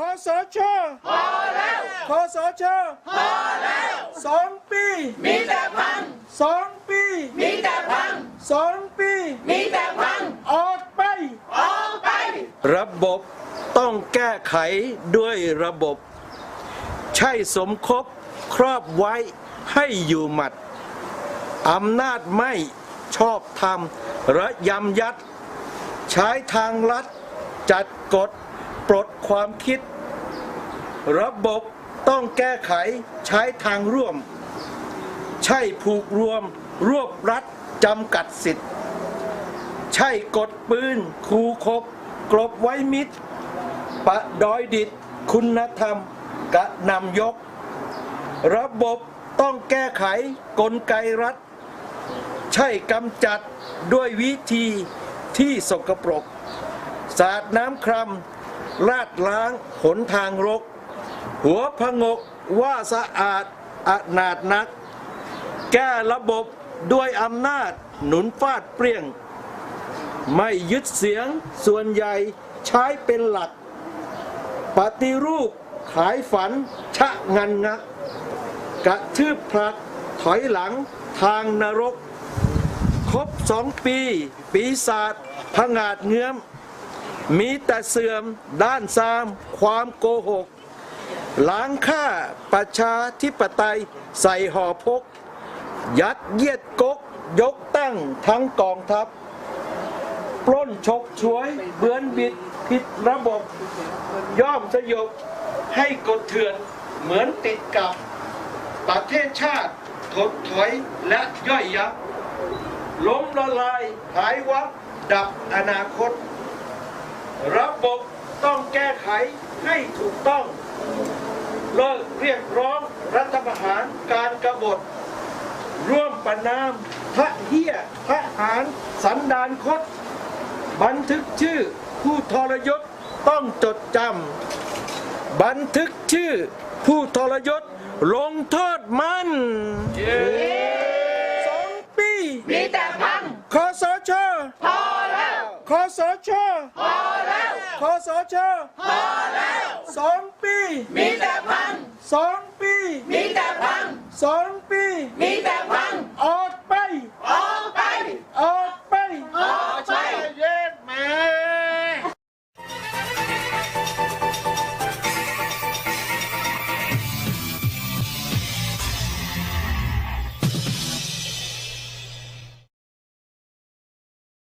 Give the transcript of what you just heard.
คอสชพอแล้วสองปีมีแต่พังสองปีมีแต่พังสองปีมีแต่พังออกไป ออกไป ระบบต้องแก้ไขด้วยระบบ ใช่สมคบครอบไว้ให้อยู่หมัดอำนาจไม่ชอบธรรมระยำยัด ใช้ทางลัดจัดกฎ ปลดความคิด ระบบต้องแก้ไขใช้ทางร่วม ใช่ผูกรวม รวบรัดจำกัดสิทธิ์ ใช่กดปืนคูคบ กลบไว้มิดปะดอยดิดคุณธรรมกะนำยก ระบบต้องแก้ไขกลไกรัฐ ใช่กำจัดด้วยวิธีที่สกปรก สาดน้ำครำ ลาดล้างหนทางรก หัวพงกว่าสะอาดอนาดนัก แก้ระบบด้วยอำนาจหนุนฟาดเปรี้ยง ไม่ยึดเสียงส่วนใหญ่ใช้เป็นหลัก ปฏิรูปขายฝันชะงันงัก กระทืบผลักถอยหลังทางนรก ครบสองปี ปีศาจพงาดเงื้อม มีแต่เสื่อมด้านซาม ความโกหก ล้างค่าประชาธิปไตยใส่ห่อพก ยัดเยียดกก ยกตั้งทั้งกองทัพ ปล้นฉกฉวยเบือนบิดผิดระบบ ย่อมสยบให้กดเถื่อนเหมือนติดกับประเทศชาติถดถอยและย่อยยับ ล้มละลายหายวับดับอนาคต ระบบต้องแก้ไขให้ถูกต้อง เลิกเรียกร้องรัฐประหารการกบฏ ร่วมประนามทะเฮียทหารสันดานคตบันทึกชื่อผู้ทรยศต้องจดจำบันทึกชื่อผู้ทรยศลงโทษมันสองปี มีแต่พัง คอสช พอแล้ว คอสชพอแล้วคอสชพอแล้วสองปี มีแต่พังสองปี มีแต่พังสองปีมีแต่พัง